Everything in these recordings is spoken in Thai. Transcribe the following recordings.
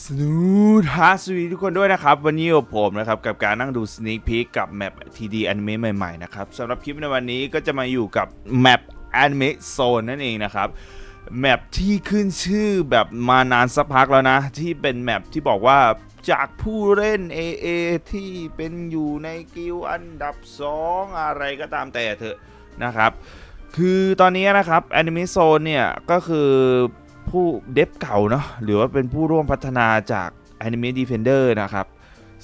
สนูดฮาสวีทุกคนด้วยนะครับ วันนี้ผมนะครับ กับการนั่งดู Sneak Peek กับแมป TD Anime ใหม่ ๆ นะครับสำหรับคลิปในวันนี้ก็จะมาอยู่กับแมป Anime Zone นั่นเองนะครับแมปที่ขึ้นชื่อแบบมานานสักพักแล้วนะ ที่เป็นแมปที่บอกว่าจากผู้เล่น AA ที่เป็นอยู่ในกิลอันดับ 2 อะไรก็ตามแต่เถอะนะครับ คือตอนนี้นะครับ Anime Zone เนี่ย ก็คือ ผู้เดฟเก่าเนาะหรือว่าเป็นผู้ร่วมพัฒนาจาก Anime Defender นะครับ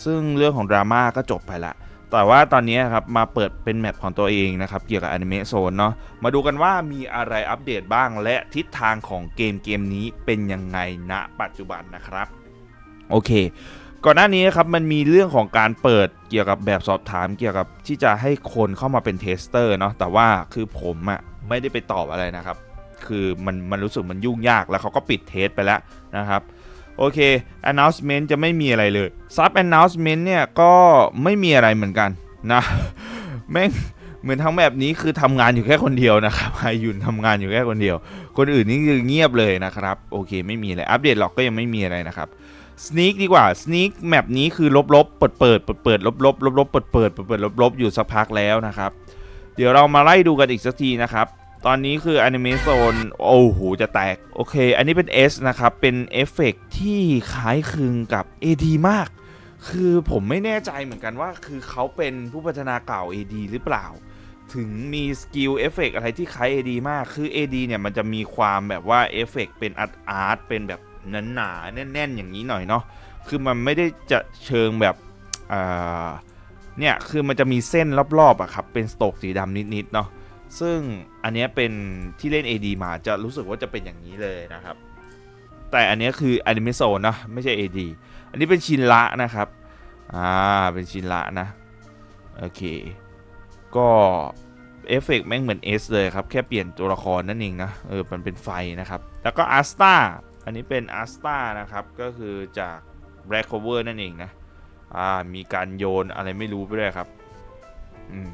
ซึ่งเรื่องของดราม่าก็จบไปละ แต่ว่าตอนนี้ครับมาเปิดเป็นแมปของตัวเองนะครับ เกี่ยวกับ Anime Zone เนาะมาดูกันว่ามีอะไรอัปเดตบ้างและทิศทางของเกมเกมนี้เป็นยังไงณปัจจุบันนะครับ โอเคก่อนหน้านี้ครับมันมีเรื่องของการเปิดเกี่ยวกับแบบสอบถามเกี่ยวกับที่จะให้คนเข้ามาเป็นเทสเตอร์เนาะแต่ว่าคือผมอะ่ะไม่ได้ไปตอบอะไรนะครับ คือมันมันรู้สึกมันยุ่งยากแล้วเขาก็ปิดเทสไปแล้วนะครับโอเค announcement จะไม่มีอะไรเลย sub announcement เนี่ยก็ไม่มีอะไรเหมือนกันนะแม่งเหมือนทั้งแบบนี้คือทำงานอยู่แค่คนเดียวนะครับไฮยุนทำงานอยู่แค่คนเดียว คนอื่นนี่คือเงียบเลยนะครับ โอเคไม่มีอะไรอัปเดตหรอกก็ยังไม่มีอะไรนะครับสเน a กดีกว่าสเน a กแมปนี้คือลบลบเปิดเปิดเปิดเปิดลบลบลบลบเปิดเปิดเปิดเปิดลบลบอยู่สักพักแล้วนะครับ เดี๋ยวเรามาไล่ดูกันอีกสักทีนะครับ ตอนนี้คือ Anime Zone โอ้โหจะแตก โอเค อันนี้เป็น S นะครับ เป็นเอฟเฟกต์ที่คล้ายคลึงกับ AD มาก คือผมไม่แน่ใจเหมือนกันว่าคือเขาเป็นผู้พัฒนาเก่า AD หรือเปล่า ถึงมีสกิลเอฟเฟกอะไรที่คล้าย AD มาก คือ AD เนี่ยมันจะมีความแบบว่าเอฟเฟกเป็นอาร์ตอาร์ตเป็นแบบหนาๆแน่น ๆ อย่างนี้หน่อยเนาะคือมันไม่ได้จะเชิงแบบอ่าเนี่ยคือมันจะมีเส้นรอบๆอะครับเป็นสโตกสีดำนิดๆเนาะ ซึ่งอันนี้เป็นที่เล่น AD มาจะรู้สึกว่าจะเป็นอย่างนี้เลยนะครับ แต่อันนี้คือ Anime Zone นะไม่ใช่ AD อันนี้เป็นชินละนะครับ อ่า เป็นชินละนะ โอเค ก็เอฟเฟกต์แม่งเหมือน S เลยครับ แค่เปลี่ยนตัวละครนั่นเองนะ เออ มันเป็นไฟนะครับ แล้วก็ a s t a อันนี้เป็น a s t a นะครับ ก็คือจาก Black Cover นั่นเองนะ อ่า มีการโยนอะไรไม่รู้ไปด้วยครับ อืม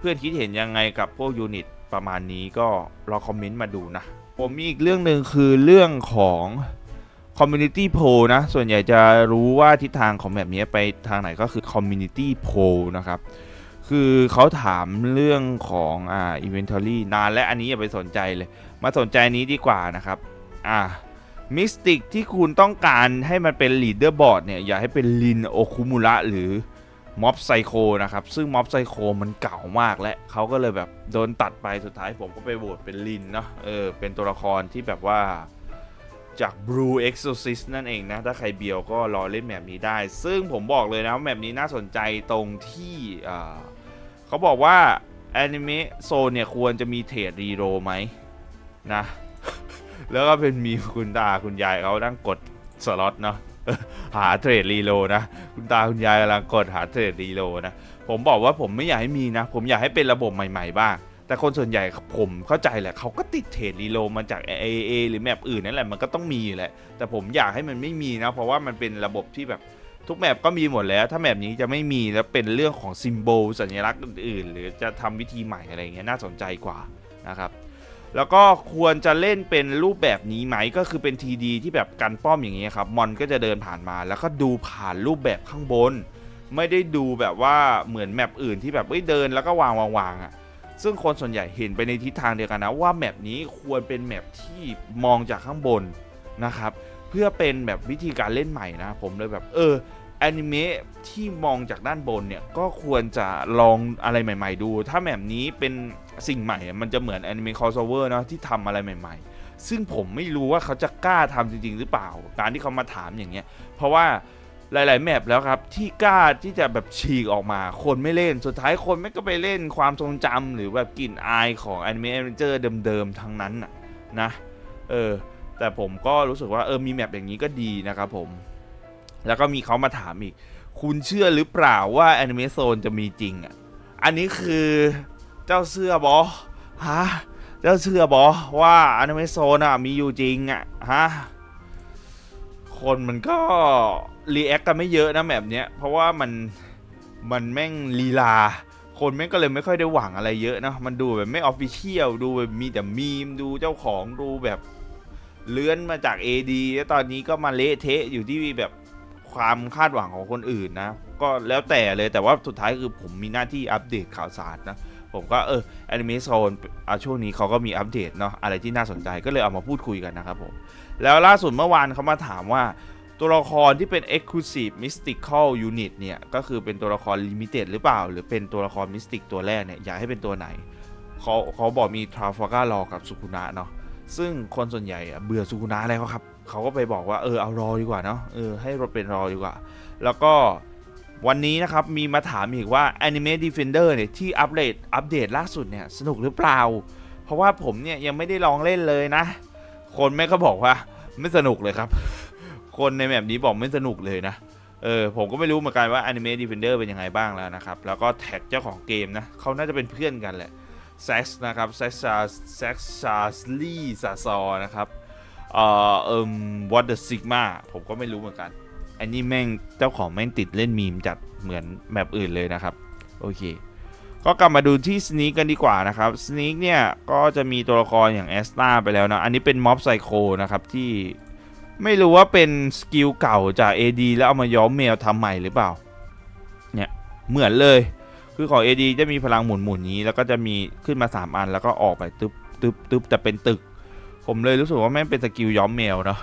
เพื่อนๆคิดเห็นยังไงกับพวกยูนิตประมาณนี้ก็รอคอมเมนต์มาดูนะ ผมมีอีกเรื่องหนึ่งคือเรื่องของ Community Poll นะ ส่วนใหญ่จะรู้ว่าทิศทางของแบบนี้ไปทางไหนก็คือ Community Poll นะครับ คือเขาถามเรื่องของอ่า inventory นานและอันนี้อย่าไปสนใจเลย มาสนใจนี้ดีกว่านะครับ อ่ามิสติกที่คุณต้องการให้มันเป็น leader board เนี่ย อย่าให้เป็นลินโอคุมุระหรือ ม็อบไซโคนะครับ ซึ่งม็อบไซโคมันเก่ามากและเขาก็เลยแบบโดนตัดไปสุดท้ายผมก็ไปโหวตเป็นลินเนาะเออเป็นตัวละครที่แบบว่าจาก Blue Exorcist นั่นเองนะ ถ้าใครเบียวก็รอเล่นแมปนี้ได้ ซึ่งผมบอกเลยนะว่าแมปนี้น่าสนใจตรงที่เขาบอกว่า Anime Zone เนี่ย ควรจะมีเทรดรีโรไหมนะ แล้วก็เป็นมีคุณตาคุณยายเขานั่งกดสล็อตเนาะ หาเทรดรีโลนะคุณตาคุณยายกำลังกดหาเทรดรีโลนะผมบอกว่าผมไม่อยากให้มีนะ ผมอยากให้เป็นระบบใหม่ๆบ้างแต่คนส่วนใหญ่ผมเข้าใจแหละเขาก็ติดเทรดรีโลมาจาก AA หรือแมปอื่นนั่นแหละมันก็ต้องมีอยู่แหละ แต่ผมอยากให้มันไม่มีนะ เพราะว่ามันเป็นระบบที่แบบทุกแมปก็มีหมดแล้ว ถ้าแมปนี้จะไม่มีแล้วเป็นเรื่องของซิมโบลสัญลักษณ์อื่นๆ หรือจะทำวิธีใหม่อะไรเงี้ยน่าสนใจกว่านะครับ แล้วก็ควรจะเล่นเป็นรูปแบบนี้ไหมก็คือเป็นทีดีที่แบบกันป้อมอย่างเงี้ยครับมอนก็จะเดินผ่านมาแล้วก็ดูผ่านรูปแบบข้างบน ไม่ได้ดูแบบว่าเหมือนแมปอื่นที่แบบเอ้ยเดินแล้วก็วางวางวางอะซึ่งคนส่วนใหญ่เห็นไปในทิศทางเดียวกันนะว่าแมปนี้ควรเป็นแมปที่มองจากข้างบนนะครับเพื่อเป็นแบบวิธีการเล่นใหม่นะผมเลยแบบเออแอนิเมะที่มองจากด้านบนเนี่ยก็ควรจะลองอะไรใหม่ ๆ ดู ถ้าแมปนี้เป็น สิ่งใหม่มันจะเหมือนแอนิเมะคอสอเวอร์เนาะที่ทำอะไรใหม่ ๆ ซึ่งผมไม่รู้ว่าเขาจะกล้าทำจริง ๆ หรือเปล่า การที่เขามาถามอย่างเงี้ย เพราะว่าหลาย ๆ แมปแล้วครับ ที่กล้าที่จะแบบฉีกออกมา คนไม่เล่นสุดท้ายคนไม่ก็ไปเล่นความทรงจำหรือแบบกลิ่นอายของแอนิเมะแอเวนเจอร์เดิม ๆ ทั้งนั้นน่ะนะเออแต่ผมก็รู้สึกว่าเออมีแมปอย่างนี้ก็ดีนะครับผม แล้วก็มีเขามาถามอีก คุณเชื่อหรือเปล่าว่าแอนิเม z โซนจะมีจริงอะอันนี้คือ จ้าเสื้อบอฮะเจ้าเชื่อบอว่าอนิเม z โซนอะมีอยู่จริงอะฮะคนมันก็รีแอคกันไม่เยอะนะแบบเนี้ยเพราะว่ามันมันแม่งลีลา คนแม่งก็เลยไม่ค่อยได้หวังอะไรเยอะนะมันดูแบบไม่ออฟฟิเชียลดูแบบมีแต่มีมดูเจ้าของดูแบบเลื้อนมาจาก AD แล้วตอนนี้ก็มาเละเทะอยู่ที่แบบความคาดหวังของคนอื่นนะ ก็แล้วแต่เลยแต่ว่าสุดท้ายคือผมมีหน้าที่อัปเดตข่าวสารนะ ผมก็เออแอนิเมโซนช่วงนี้เขาก็มีอัปเดตเนาะอะไรที่น่าสนใจก็เลยเอามาพูดคุยกันนะครับผมแล้วล่าสุดเมื่อวานเขามาถามว่าตัวละครที่เป็น Exclusive Mystical Unit เนี่ย ก็คือเป็นตัวละคร Limited หรือเปล่า หรือเป็นตัวละคร Mystic ตัวแรกเนี่ย อยากให้เป็นตัวไหน เขาเขาบอกมี Trafalgar Law กับสุคุนะเนาะซึ่งคนส่วนใหญ่เบื่อสุคุนะแล้วครับ เขาก็ไปบอกว่า เออ เอารอดีกว่าเนาะเออให้รถเป็นรอดีกว่า แล้วก็ วันนี้นะครับมีมาถามอีกว่า Anime Defender เนี่ยที่อัปเดตอัปเดตล่าสุดเนี่ยสนุกหรือเปล่า เพราะว่าผมเนี่ยยังไม่ได้ลองเล่นเลยนะ คนแม่ก็บอกว่าไม่สนุกเลยครับ คนในแบบนี้บอกไม่สนุกเลยนะเออผมก็ไม่รู้เหมือนกันว่า Anime Defender เป็นยังไงบ้างแล้วนะครับ แล้วก็แท็กเจ้าของเกมนะเขาน่าจะเป็นเพื่อนกันแหละแซ็กนะครับแซ็กชาแซ็กชาสลีซาซอนะครับเอ่อเอิมวอตเดอร์ซิกมาผมก็ไม่รู้เหมือนกัน อันนี้แม่งเจ้าของแม่งติดเล่นมีมจัดเหมือนแมปอื่นเลยนะครับ โอเค ก็กลับมาดูที่ส e น k กันดีกว่านะครับส e น k เนี่ย ก็จะมีตัวละครอย่างแอสตาไปแล้วนะ อันนี้เป็นม็อบไซโคนะครับที่ไม่รู้ว่าเป็นสกิลเก่าจาก AD แล้วเอามาย้อมแมวทำใหม่หรือเปล่า เนี่ย เหมือนเลย คือของ AD จะมีพลังหมุนหมุนๆนี้ แล้วก็จะมีขึ้นมา 3 อันแล้วก็ออกไปตึ๊บตึ๊บตึ๊บแต่เป็นตึก ผมเลยรู้สึกว่าแม่งเป็นสกิลย้อมแมวเนาะ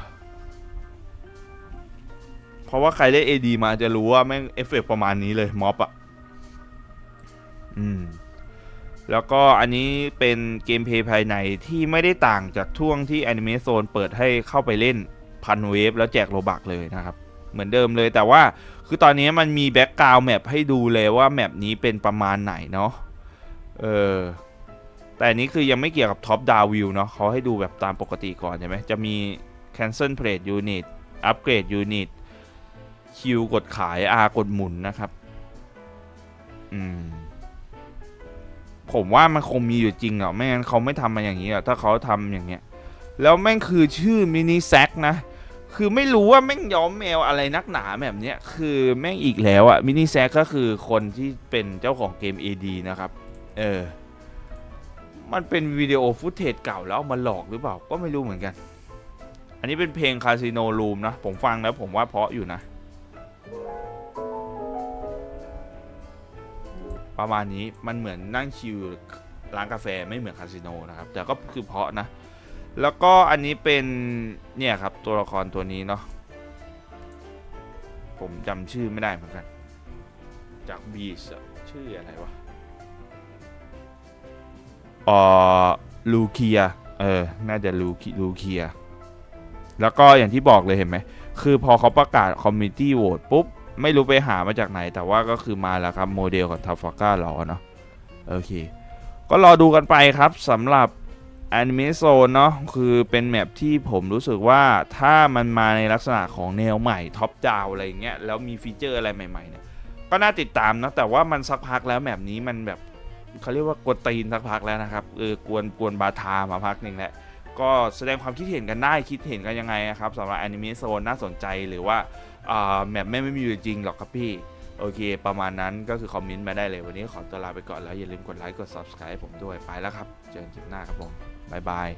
เพราะว่าใครเล่น AD มาจะรู้ว่าแม่งเอฟเฟกต์ประมาณนี้เลยม็อบอะอืมแล้วก็อันนี้เป็นเกมเพลย์ภายในที่ไม่ได้ต่างจากช่วงที่ Anime Zone เปิดให้เข้าไปเล่นพันเวฟแล้วแจกโลบักเลยนะครับ เหมือนเดิมเลยแต่ว่าคือตอนนี้มันมีแบ็กกราวด์แมปให้ดูเลยว่าแมปนี้เป็นประมาณไหนเนาะเออแต่อันนี้คือยังไม่เกี่ยวกับท็อปดาววิวเนาะเขาให้ดูแบบตามปกติก่อนใช่ไหมจะมี cancel plate unit upgrade unit Q กดขาย R กดหมุนนะครับ อืม ผมว่ามันคงมีอยู่จริงอะ ไม่งั้นเขาไม่ทำมาอย่างนี้อะ ถ้าเขาทำอย่างเงี้ย แล้วแม่งคือชื่อมินิแซกนะ คือไม่รู้ว่าแม่งย้อมแมวอะไรนักหนาแบบเนี้ย คือแม่งอีกแล้วอะ มินิแซกก็คือคนที่เป็นเจ้าของเกม AD นะครับ เออ มันเป็นวิดีโอฟุตเทจเก่าแล้วเอามาหลอกหรือเปล่า ก็ไม่รู้เหมือนกันอันนี้เป็นเพลงคาสิโนรูมนะ ผมฟังแล้วผมว่าเพราะอยู่นะ ประมาณนี้มันเหมือนนั่งชิลร้านกาแฟไม่เหมือนคาสิโนนะครับ แต่ก็คือเพาะนะ แล้วก็อันนี้เป็นเนี่ยครับตัวละครตัวนี้เนาะผมจำชื่อไม่ได้เหมือนกัน จากบีชชื่ออะไรวะออลูเคียเออ น่าจะลูลูเคีย แล้วก็อย่างที่บอกเลยเห็นไหม คือพอเขาประกาศคอมมิตี้โหวตปุ๊บ ไม่รู้ไปหามาจากไหน แต่ว่าก็คือมาแล้วครับโมเดลของทัฟฟาก้าหรอเนาะโอเค ก็รอดูกันไปครับสำหรับ Anime Zone เนาะคือเป็นแมปที่ผมรู้สึกว่าถ้ามันมาในลักษณะของแนวใหม่ท็อปดาวอะไรเงี้ยแล้วมีฟีเจอร์อะไรใหม่ๆเนี่ยก็น่าติดตามนะ แต่ว่ามันสักพักแล้วแมปนี้มันแบบเขาเรียกว่ากวนตีนสักพักแล้วนะครับเออกวนกวนบาทามาพักหนึ่งแหล้ว ก็แสดงความคิดเห็นกันได้คิดเห็นกันยังไงนะครับสำหรับแอนิเมะโซนน่าสนใจหรือว่าแมปไม่ไม่มีอยู่จริงหรอกครับพี่ โอเค ประมาณนั้นก็คือคอมเมนต์มาได้เลย วันนี้ขอตัวลาไปก่อนแล้ว อย่าลืมกดไลค์กด subscribe ผมด้วยไปแล้วครับ เจอกันคลิปหน้าครับผม บ๊ายบาย